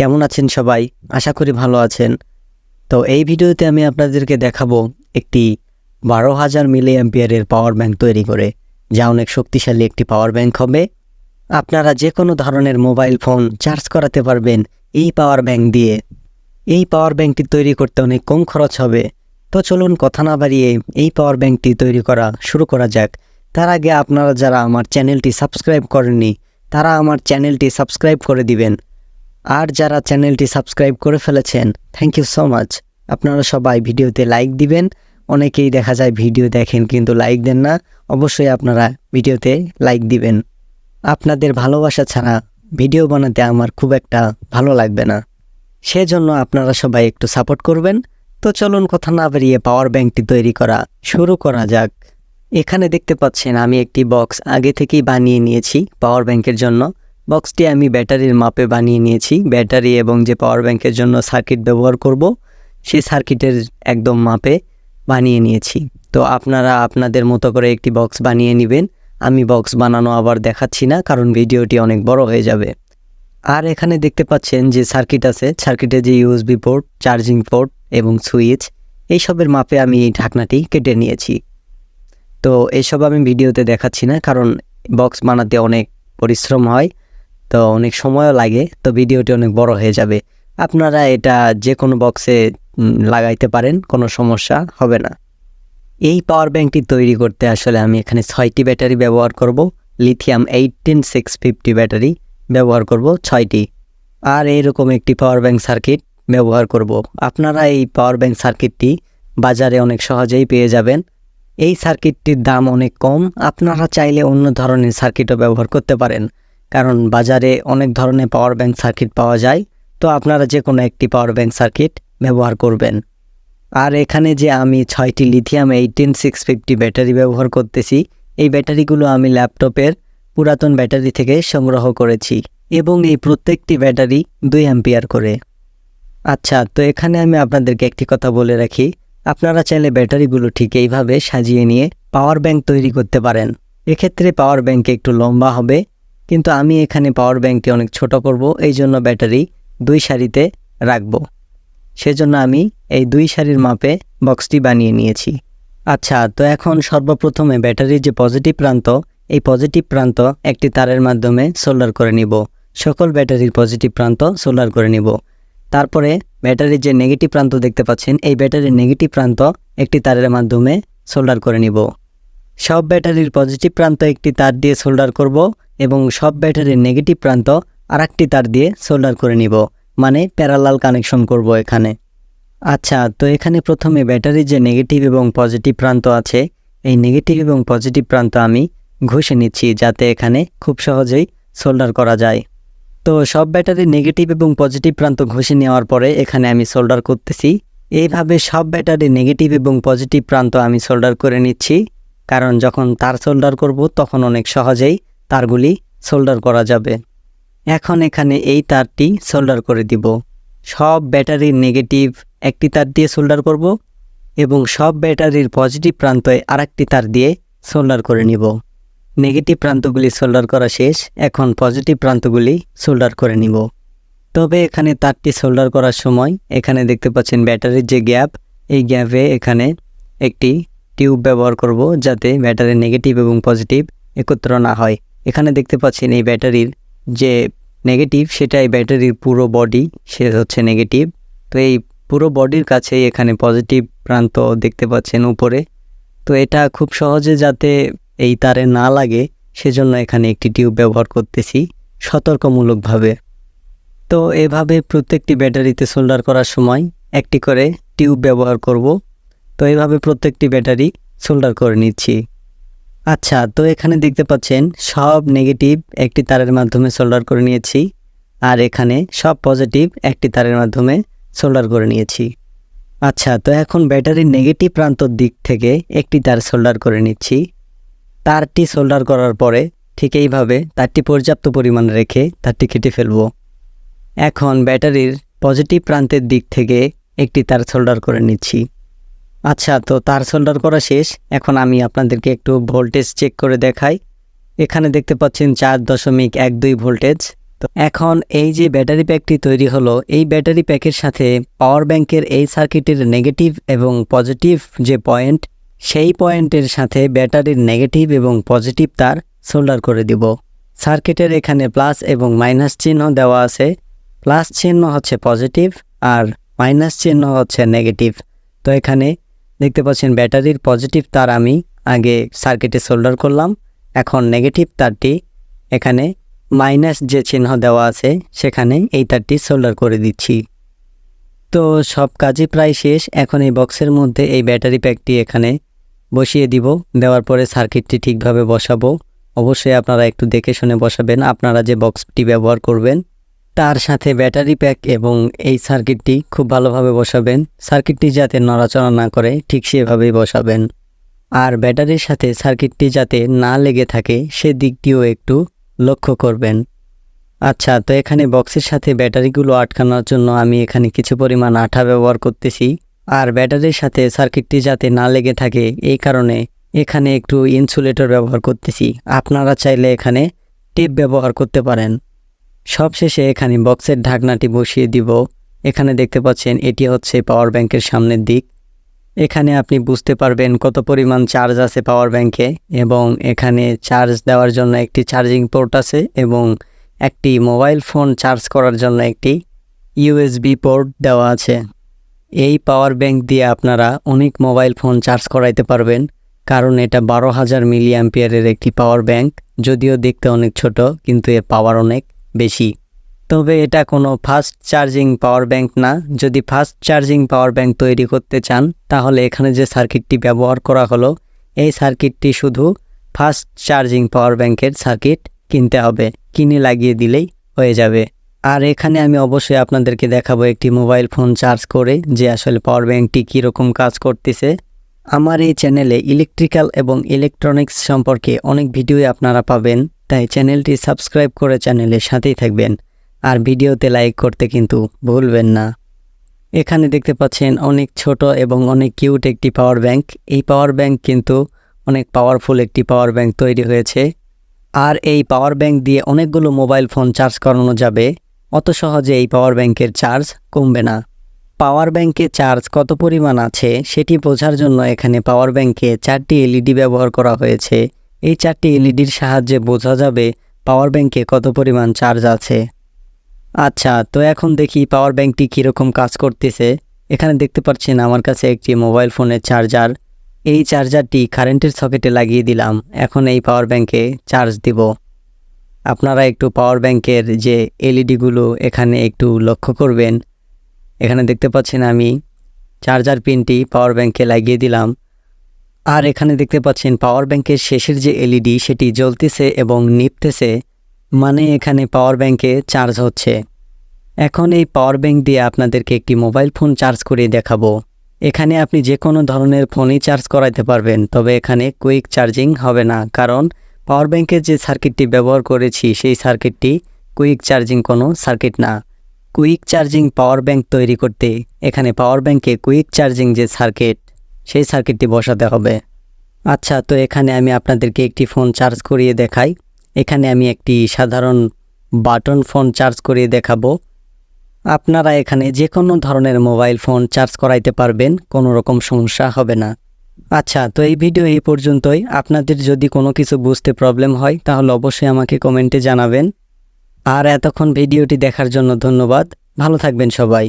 কেমন আছেন সবাই? আশা করি ভালো আছেন। তো এই ভিডিওতে আমি আপনাদেরকে দেখাবো একটি বারো হাজার মিলি অ্যাম্পিয়ারের পাওয়ার ব্যাংক তৈরি করে, যা অনেক শক্তিশালী একটি পাওয়ার ব্যাংক হবে। আপনারা যে কোনো ধরনের মোবাইল ফোন চার্জ করাতে পারবেন এই পাওয়ার ব্যাংক দিয়ে। এই পাওয়ার ব্যাংকটি তৈরি করতে অনেক কম খরচ হবে। তো চলুন কথা না বাড়িয়ে এই পাওয়ার ব্যাংকটি তৈরি করা শুরু করা যাক। তার আগে আপনারা যারা আমার চ্যানেলটি সাবস্ক্রাইব করেননি, তারা আমার চ্যানেলটি সাবস্ক্রাইব করে দিবেন। আর যারা চ্যানেলটি সাবস্ক্রাইব করে ফেলেছেন থ্যাংক ইউ সো মাচ আপনারা সবাই ভিডিওতে লাইক দিবেন। অনেকেই দেখা যায় ভিডিও দেখেন কিন্তু লাইক দেন না। অবশ্যই আপনারা ভিডিওতে লাইক দিবেন। আপনাদের ভালোবাসা ছাড়া ভিডিও বানাতে আমার খুব একটা ভালো লাগবে না। সেজন্য আপনারা সবাই একটু সাপোর্ট করবেন। তো চলুন কথা না বেরিয়ে পাওয়ার ব্যাংকটি তৈরি করা শুরু করা যাক। এখানে দেখতে পাচ্ছেন আমি একটি বক্স আগে থেকেই বানিয়ে নিয়েছি পাওয়ার ব্যাংকের জন্য। বক্সটি আমি ব্যাটারির মাপে বানিয়ে নিয়েছি। ব্যাটারি এবং যে পাওয়ার ব্যাংকের জন্য সার্কিট ব্যবহার করব সেই সার্কিটের একদম মাপে বানিয়ে নিয়েছি। তো আপনারা আপনাদের মতো করে একটি বক্স বানিয়ে নেবেন। আমি বক্স বানানো আবার দেখাচ্ছি না, কারণ ভিডিওটি অনেক বড় হয়ে যাবে। আর এখানে দেখতে পাচ্ছেন যে সার্কিট আছে। সার্কিটে যে ইউএসবি পোর্ট চার্জিং পোর্ট এবং সুইচ এইসবের মাপে আমি এই ঢাকনাটি কেটে নিয়েছি। তো এসব আমি ভিডিওতে দেখাচ্ছি না, কারণ বক্স বানাতে অনেক পরিশ্রম হয়। তো অনেক সময়ও লাগে, তো ভিডিওটি অনেক বড় হয়ে যাবে। আপনারা এটা যে কোনো বক্সে লাগাইতে পারেন, কোনো সমস্যা হবে না। এই পাওয়ার ব্যাংকটি তৈরি করতে আসলে আমি এখানে ছয়টি ব্যাটারি ব্যবহার করব। Lithium eighteen six fifty battery ব্যবহার করব ছয়টি। আর এইরকম একটি পাওয়ার ব্যাংক সার্কিট ব্যবহার করব। আপনারা এই পাওয়ার ব্যাংক সার্কিটটি বাজারে অনেক সহজেই পেয়ে যাবেন। এই সার্কিটটির দাম অনেক কম। আপনারা চাইলে অন্য ধরনের সার্কিটও ব্যবহার করতে পারেন। কারণ বাজারে অনেক ধরনের পাওয়ার ব্যাংক সার্কিট পাওয়া যায়, তো আপনারা যে কোনো একটি পাওয়ার ব্যাংক সার্কিট ব্যবহার করবেন। আর এখানে যে আমি ছয়টি lithium eighteen six fifty battery ব্যবহার করতেছি, এই ব্যাটারিগুলো আমি ল্যাপটপের পুরাতন ব্যাটারি থেকে সংগ্রহ করেছি এবং এই প্রত্যেকটি ব্যাটারি দুই অ্যাম্পিয়ার করে। আচ্ছা তো এখানে আমি আপনাদেরকে একটি কথা বলে রাখি, আপনারা চাইলে ব্যাটারিগুলো ঠিক এইভাবে সাজিয়ে নিয়ে পাওয়ার ব্যাংক তৈরি করতে পারেন। এক্ষেত্রে পাওয়ার ব্যাংক একটু লম্বা হবে কিন্তু আমি এখানে পাওয়ার ব্যাংকটি অনেক ছোট করব, এই জন্য ব্যাটারি দুই সারিতে রাখব। সেজন্য আমি এই দুই সারির মাপে বক্সটি বানিয়ে নিয়েছি। আচ্ছা তো এখন সর্বপ্রথমে ব্যাটারির যে পজিটিভ প্রান্ত, এই পজিটিভ প্রান্ত একটি তারের মাধ্যমে সোল্ডার করে নিব। সকল ব্যাটারির পজিটিভ প্রান্ত সোল্ডার করে নিব। তারপরে ব্যাটারির যে নেগেটিভ প্রান্ত দেখতে পাচ্ছেন, এই ব্যাটারির নেগেটিভ প্রান্ত একটি তারের মাধ্যমে সোল্ডার করে নিব। সব ব্যাটারির পজিটিভ প্রান্ত একটি তার দিয়ে সোল্ডার করব। এবং সব ব্যাটারির নেগেটিভ প্রান্ত আরেকটি তার দিয়ে সোল্ডার করে নিব মানে প্যারালাল কানেকশন করব এখানে। আচ্ছা তো এখানে প্রথমে ব্যাটারির যে নেগেটিভ এবং পজিটিভ প্রান্ত আছে, এই নেগেটিভ এবং পজিটিভ প্রান্ত আমি ঘষে নিচ্ছি যাতে এখানে খুব সহজেই সোল্ডার করা যায়। তো সব ব্যাটারির নেগেটিভ এবং পজিটিভ প্রান্ত ঘষে নেওয়ার পরে এখানে আমি সোল্ডার করতেছি। এইভাবে সব ব্যাটারির নেগেটিভ এবং পজিটিভ প্রান্ত আমি সোল্ডার করে নিচ্ছি, কারণ যখন তার সোল্ডার করব তখন অনেক সহজেই তারগুলি সোল্ডার করা যাবে। এখন এখানে এই তারটি সোল্ডার করে দিব। সব ব্যাটারির নেগেটিভ একটি তার দিয়ে সোল্ডার করব এবং সব ব্যাটারির পজিটিভ প্রান্তে আরেকটি তার দিয়ে সোল্ডার করে নিব। নেগেটিভ প্রান্তগুলি সোল্ডার করা শেষ, এখন পজিটিভ প্রান্তগুলি সোল্ডার করে নিব। তবে এখানে তারটি সোল্ডার করার সময় এখানে দেখতে পাচ্ছেন ব্যাটারির যে গ্যাপ, এই গ্যাপে এখানে একটি টিউব ব্যবহার করব যাতে ব্যাটারির নেগেটিভ এবং পজিটিভ একত্র না হয়। এখানে দেখতে পাচ্ছেন এই ব্যাটারির যে নেগেটিভ সেটা এই ব্যাটারির পুরো বডি সে হচ্ছে নেগেটিভ তো এই পুরো বডির কাছেই এখানে পজিটিভ প্রান্ত দেখতে পাচ্ছেন উপরে। তো এটা খুব সহজে যাতে এই তারে না লাগে, সেজন্য এখানে একটি টিউব ব্যবহার করতেছি সতর্কমূলকভাবে। তো এভাবে প্রত্যেকটি ব্যাটারিতে সোল্ডার করার সময় একটি করে টিউব ব্যবহার করব। তো এভাবে প্রত্যেকটি ব্যাটারি সোল্ডার করে নিচ্ছি। আচ্ছা তো এখানে দেখতে পাচ্ছেন সব নেগেটিভ একটি তারের মাধ্যমে সোল্ডার করে নিয়েছি আর এখানে সব পজিটিভ একটি তারের মাধ্যমে সোল্ডার করে নিয়েছি। আচ্ছা তো এখন ব্যাটারির নেগেটিভ প্রান্তর দিক থেকে একটি তার সোল্ডার করে নিচ্ছি। তারটি সোল্ডার করার পরে ঠিক এইভাবে তারটি পর্যাপ্ত পরিমাণ রেখে তারটি কেটে ফেলব। এখন ব্যাটারির পজিটিভ প্রান্তের দিক থেকে একটি তার সোল্ডার করে নিচ্ছি। আচ্ছা তো তার সোল্ডার করা শেষ। এখন আমি আপনাদেরকে একটু ভোল্টেজ চেক করে দেখাই। এখানে দেখতে পাচ্ছেন চার দশমিক এক দুই ভোল্টেজ। তো এখন এই যে ব্যাটারি প্যাকটি তৈরি হলো, এই ব্যাটারি প্যাকের সাথে পাওয়ার ব্যাংকের এই সার্কিটের নেগেটিভ এবং পজিটিভ যে পয়েন্ট, সেই পয়েন্টের সাথে ব্যাটারির নেগেটিভ এবং পজিটিভ তার সোল্ডার করে দিব। সার্কিটের এখানে প্লাস এবং মাইনাস চিহ্ন দেওয়া আছে। প্লাস চিহ্ন হচ্ছে পজিটিভ আর মাইনাস চিহ্ন হচ্ছে নেগেটিভ। তো এখানে দেখতে পাচ্ছেন ব্যাটারির পজিটিভ তার আমি আগে সার্কিটে সোল্ডার করলাম। এখন নেগেটিভ তারটি এখানে মাইনাস যে চিহ্ন দেওয়া আছে সেখানে এই তারটি সোল্ডার করে দিচ্ছি। তো সব কাজই প্রায় শেষ। এখন এই বক্সের মধ্যে এই ব্যাটারি প্যাকটি এখানে বসিয়ে দিব। দেওয়ার পরে সার্কিটটি ঠিকভাবে বসাবো। অবশ্যই আপনারা একটু দেখে শুনে বসাবেন। আপনারা যে বক্সটি ব্যবহার করবেন তার সাথে ব্যাটারি প্যাক এবং এই সার্কিটটি খুব ভালোভাবে বসাবেন। সার্কিটটি যাতে নড়াচড়া না করে, ঠিক সেভাবেই বসাবেন। আর ব্যাটারির সাথে সার্কিটটি যাতে না লেগে থাকে, সে দিকটিও একটু লক্ষ্য করবেন। আচ্ছা তো এখানে বক্সের সাথে ব্যাটারিগুলো আটকানোর জন্য আমি এখানে কিছু পরিমাণ আঠা ব্যবহার করতেছি। আর ব্যাটারির সাথে সার্কিটটি যাতে না লেগে থাকে, এই কারণে এখানে একটু ইনসুলেটর ব্যবহার করতেছি। আপনারা চাইলে এখানে টেপ ব্যবহার করতে পারেন। সবশেষে এখানে বক্সের ঢাকনাটি বসিয়ে দিব। এখানে দেখতে পাচ্ছেন, এটি হচ্ছে পাওয়ার ব্যাংকের সামনের দিক। এখানে আপনি বুঝতে পারবেন কত পরিমাণ চার্জ আছে পাওয়ার ব্যাংকে এবং এখানে চার্জ দেওয়ার জন্য একটি চার্জিং পোর্ট আছে এবং একটি মোবাইল ফোন চার্জ করার জন্য একটি ইউএসবি পোর্ট দেওয়া আছে। এই পাওয়ার ব্যাংক দিয়ে আপনারা অনেক মোবাইল ফোন চার্জ করাইতে পারবেন, কারণ এটা বারো হাজার মিলি অ্যাম্পিয়ারের একটি পাওয়ার ব্যাংক। যদিও দেখতে অনেক ছোট, কিন্তু এর পাওয়ার অনেক। বেশি। তবে এটা কোনো ফাস্ট চার্জিং পাওয়ার ব্যাংক না। যদি ফাস্ট চার্জিং পাওয়ার ব্যাংক তৈরি করতে চান, তাহলে এখানে যে সার্কিটটি ব্যবহার করা হলো, এই সার্কিটটি শুধু ফাস্ট চার্জিং পাওয়ার ব্যাংকের সার্কিট কিনতে হবে। কিনে লাগিয়ে দিলেই হয়ে যাবে। আর এখানে আমি অবশ্যই আপনাদেরকে দেখাবো একটি মোবাইল ফোন চার্জ করে, যে আসলে পাওয়ার ব্যাংকটি কীরকম কাজ করতেছে। আমার এই চ্যানেলে ইলেকট্রিক্যাল এবং ইলেকট্রনিক্স সম্পর্কে অনেক ভিডিওই আপনারা পাবেন। তাই চ্যানেলটি সাবস্ক্রাইব করে চ্যানেলের সাথেই থাকবেন। আর ভিডিওতে লাইক করতে কিন্তু ভুলবেন না। এখানে দেখতে পাচ্ছেন অনেক ছোট এবং অনেক কিউট একটি পাওয়ার ব্যাংক। এই পাওয়ার ব্যাংক কিন্তু অনেক পাওয়ারফুল একটি পাওয়ার ব্যাংক তৈরি হয়েছে। আর এই পাওয়ার ব্যাংক দিয়ে অনেকগুলো মোবাইল ফোন চার্জ করানো যাবে। অত সহজে এই পাওয়ার ব্যাংকের চার্জ কমবে না। পাওয়ার ব্যাংকে চার্জ কত পরিমাণ আছে সেটি বোঝার জন্য এখানে পাওয়ার ব্যাংকে চারটি এলইডি ব্যবহার করা হয়েছে। এই চারটি এলইডির সাহায্যে বোঝা যাবে পাওয়ার ব্যাংকে কত পরিমাণ চার্জ আছে। আচ্ছা তো এখন দেখি পাওয়ার ব্যাংকটি কীরকম কাজ করতেছে। এখানে দেখতে পাচ্ছেন আমার কাছে একটি মোবাইল ফোনের চার্জার। এই চার্জারটি কারেন্টের সকেটে লাগিয়ে দিলাম। এখন এই পাওয়ার ব্যাংকে চার্জ দিব। আপনারা একটু পাওয়ার ব্যাংকের যে এলইডিগুলো এখানে একটু লক্ষ্য করবেন। এখানে দেখতে পাচ্ছেন আমি চার্জার পিনটি পাওয়ার ব্যাংকে লাগিয়ে দিলাম। আর এখানে দেখতে পাচ্ছেন পাওয়ার ব্যাংকের শেষের যে এলইডি সেটি জ্বলতেছে এবং নিপতেছে মানে এখানে পাওয়ার ব্যাংকে চার্জ হচ্ছে। এখন এই পাওয়ার ব্যাংক দিয়ে আপনাদেরকে একটি মোবাইল ফোন চার্জ করে দেখাবো। এখানে আপনি যে কোনো ধরনের ফোনই চার্জ করাইতে পারবেন, তবে এখানে কুইক চার্জিং হবে না, কারণ পাওয়ার ব্যাংকের যে সার্কিটটি ব্যবহার করেছি, সেই সার্কিটটি কুইক চার্জিং কোনো সার্কিট না। কুইক চার্জিং পাওয়ার ব্যাংক তৈরি করতে, এখানে পাওয়ার ব্যাংকে কুইক চার্জিং যে সার্কিট সেই সার্কিটটি বসাতে হবে। আচ্ছা তো এখানে আমি আপনাদেরকে একটি ফোন চার্জ করিয়ে দেখাই। এখানে আমি একটি সাধারণ বাটন ফোন চার্জ করিয়ে দেখাবো। আপনারা এখানে যে কোনো ধরনের মোবাইল ফোন চার্জ করাইতে পারবেন, কোনো রকম সমস্যা হবে না। আচ্ছা তো এই ভিডিও এই পর্যন্তই। আপনাদের যদি কোনো কিছু বুঝতে প্রবলেম হয়, তাহলে অবশ্যই আমাকে কমেন্টে জানাবেন। আর এতক্ষণ ভিডিওটি দেখার জন্য ধন্যবাদ। ভালো থাকবেন সবাই।